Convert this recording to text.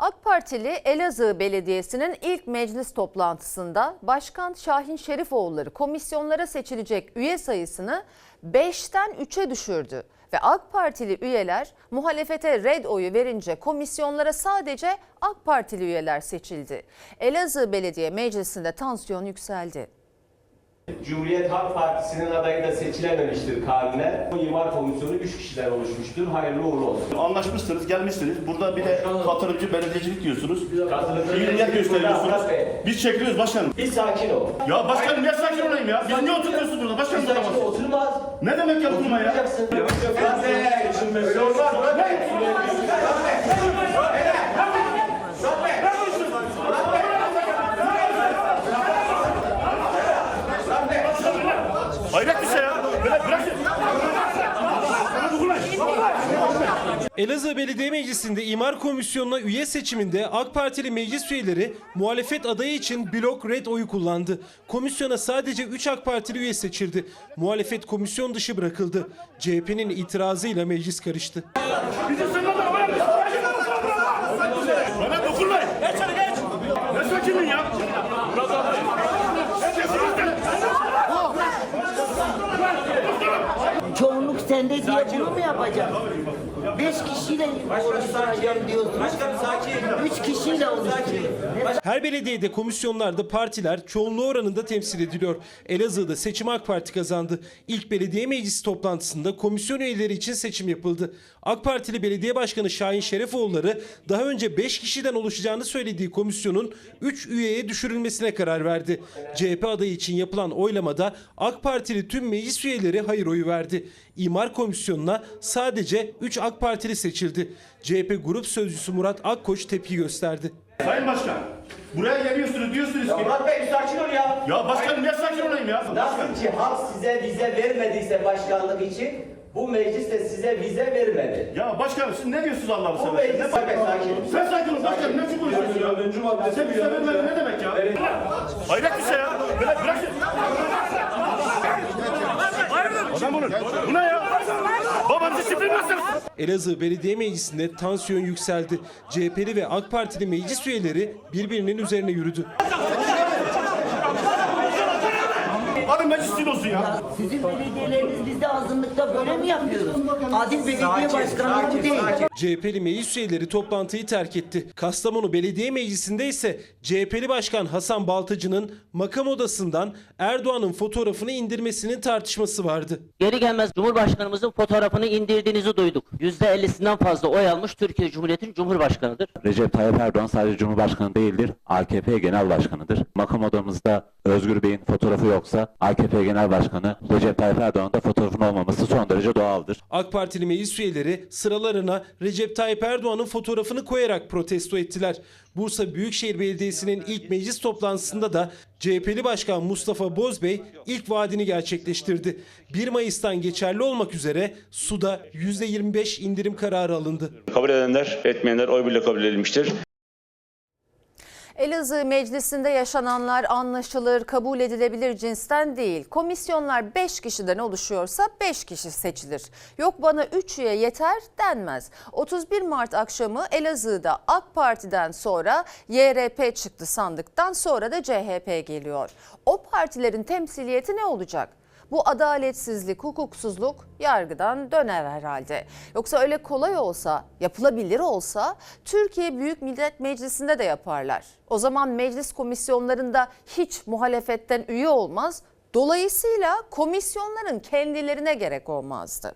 AK Partili Elazığ Belediyesi'nin ilk meclis toplantısında Başkan Şahin Şerifoğulları komisyonlara seçilecek üye sayısını 5'ten 3'e düşürdü. Ve AK Partili üyeler muhalefete red oyu verince komisyonlara sadece AK Partili üyeler seçildi. Elazığ Belediye Meclisi'nde tansiyon yükseldi. Cumhuriyet Halk Partisi'nin adayı da seçilememiştir kanunla. Bu imar komisyonu 3 kişiden oluşmuştur. Hayırlı uğurlu olsun. Anlaşmışsınız, gelmişsiniz. Burada bir de katılımcı belediyecilik diyorsunuz. Katılımcı niyet belediyecilik gösteriyorsunuz. Biz çekiliyoruz başkanım. Bir sakin ol. Ya başkanım niye sakin olayım ya? Biz niye oturuyorsunuz burada? Başkanım Bir sakin ol. bak. Oturmaz. Ne demek ya oturma ya? Oturacaksın. Murat Bey. Öyle olmaz Murat Bey. Hayret bir şey ya. Bırak, bırakın. Bana dokunmayın. Elazığ Belediye Meclisi'nde imar komisyonuna üye seçiminde AK Partili meclis üyeleri muhalefet adayı için blok red oyu kullandı. Komisyona sadece 3 AK Partili üye seçildi. Muhalefet komisyon dışı bırakıldı. CHP'nin itirazıyla meclis karıştı. Çoğunluk sende diye bunu mu yapacağım? Beş kişiyle oluşturacağım diyorsunuz. Üç kişiyle oluşturuyor. Her belediyede komisyonlarda partiler çoğunluğu oranında temsil ediliyor. Elazığ'da seçim AK Parti kazandı. İlk belediye meclisi toplantısında komisyon üyeleri için seçim yapıldı. AK Partili Belediye Başkanı Şahin Şerefoğulları daha önce 5 kişiden oluşacağını söylediği komisyonun 3 üyeye düşürülmesine karar verdi. CHP adayı için yapılan oylamada AK Partili tüm meclis üyeleri hayır oyu verdi. İmar Komisyonu'na sadece 3 AK Partili seçildi. CHP Grup Sözcüsü Murat Akkoç tepki gösterdi. Sayın Başkan. Buraya geliyorsunuz diyorsunuz ki. Murat Bey sakin ol ya. Ya başkanım niye sakin olayım ya? Nasıl ki halk size vize vermediyse başkanlık için bu meclis de size vize vermedi. Ya başkanım siz ne diyorsunuz Allah'ını Bu seversen? meclis Ne sakin ol. Sen sakin ol başkanım ne konuşuyorsun ya? Sen bize vermedin ne demek ya? Hayret bir şey ya. Bırak, bırakın. Adam olun. Bu ne ya? Disiplin nasıl? Elazığ Belediye Meclisi'nde tansiyon yükseldi. CHP'li ve AK Partili meclis üyeleri birbirinin üzerine yürüdü. Alın meclis olsun ya. Sizin belediyeleriniz bizde azınlıkta böyle mi yapıyoruz? Adil belediye başkanlığı bu değil. CHP'li meclis üyeleri toplantıyı terk etti. Kastamonu Belediye Meclisi'nde ise CHP'li Başkan Hasan Baltacı'nın makam odasından Erdoğan'ın fotoğrafını indirmesinin tartışması vardı. Geri gelmez Cumhurbaşkanımızın fotoğrafını indirdiğinizi duyduk. %50'sinden fazla oy almış Türkiye Cumhuriyeti'nin Cumhurbaşkanıdır. Recep Tayyip Erdoğan sadece Cumhurbaşkanı değildir, AKP Genel Başkanıdır. Makam odamızda Özgür Bey'in fotoğrafı yoksa AKP Genel Başkanı Recep Tayyip Erdoğan'ın da fotoğrafının olmaması son derece doğaldır. AK Partili meclis üyeleri sıralarına Recep Tayyip Erdoğan'ın fotoğrafını koyarak protesto ettiler. Bursa Büyükşehir Belediyesi'nin ilk meclis toplantısında da CHP'li Başkan Mustafa Bozbey ilk vaadini gerçekleştirdi. 1 Mayıs'tan geçerli olmak üzere suda %25 indirim kararı alındı. Kabul edenler, etmeyenler oy birliğiyle kabul edilmiştir. Elazığ Meclisi'nde yaşananlar anlaşılır, kabul edilebilir cinsten değil. Komisyonlar 5 kişiden oluşuyorsa 5 kişi seçilir. Yok bana 3 üye yeter denmez. 31 Mart akşamı Elazığ'da AK Parti'den sonra YRP çıktı sandıktan sonra da CHP geliyor. O partilerin temsiliyeti ne olacak? Bu adaletsizlik, hukuksuzluk yargıdan döner herhalde. Yoksa öyle kolay olsa, yapılabilir olsa Türkiye Büyük Millet Meclisi'nde de yaparlar. O zaman meclis komisyonlarında hiç muhalefetten üye olmaz. Dolayısıyla komisyonların kendilerine gerek olmazdı.